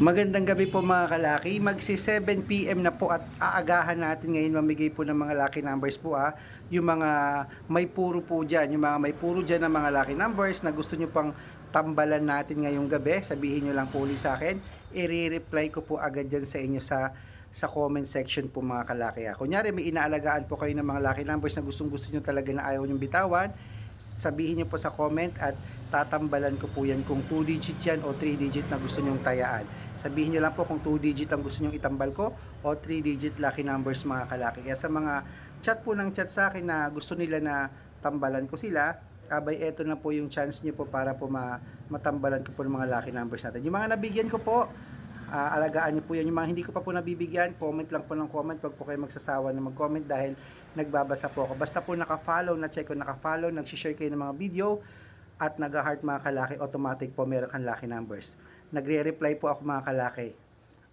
Magandang gabi po mga kalaki. Magsi 7pm na po at aagahan natin ngayon mamigay po ng mga lucky numbers po ah. Yung mga may puro po dyan, yung mga may puro dyan ng mga lucky numbers na gusto nyo pang tambalan natin ngayong gabi, sabihin nyo lang po ulit sa akin. I-reply ko po agad dyan sa inyo sa sa comment section po mga kalaki. ah. Kunyari may inaalagaan po kayo ng mga lucky numbers na gustong gusto nyo talaga na ayaw nyo bitawan, sabihin nyo po sa comment at tatambalan ko po yan kung 2 digit yan o 3 digit na gusto nyong tayaan. Sabihin nyo lang po kung 2 digit ang gusto nyong itambal ko o 3 digit lucky numbers mga kalaki. Kaya sa mga chat po ng chat sa akin na gusto nila na tambalan ko sila, abay eto na po yung chance nyo po para po ma matambalan ko po ng mga lucky numbers natin. Yung mga nabigyan ko po, Ah, alagaan niyo po yan. Yung mga hindi ko pa po nabibigyan, comment lang po ng comment. Pag po kayo magsasawa na mag-comment dahil nagbabasa po ako. Basta po naka-follow, na-check ko naka-follow, nag-share kayo ng mga video at nag-heart mga kalaki, automatic po meron kang lucky numbers. Nagre-reply po ako mga kalaki.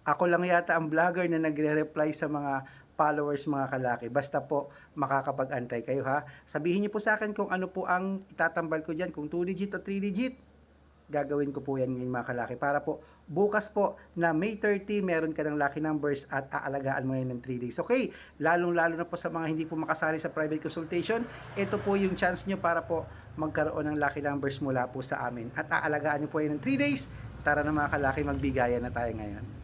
Ako lang yata ang vlogger na nagre-reply sa mga followers mga kalaki. Basta po makakapag-antay kayo ha. Sabihin niyo po sa akin kung ano po ang itatambal ko dyan. Kung 2 digit o 3 digit gagawin ko po yan ngayon mga kalaki para po bukas po na May 30 meron ka ng lucky numbers at aalagaan mo yan ng 3 days. Okay, lalong lalo na po sa mga hindi po makasali sa private consultation, ito po yung chance nyo para po magkaroon ng lucky numbers mula po sa amin at aalagaan nyo po yan ng 3 days. Tara na mga kalaki, magbigayan na tayo ngayon.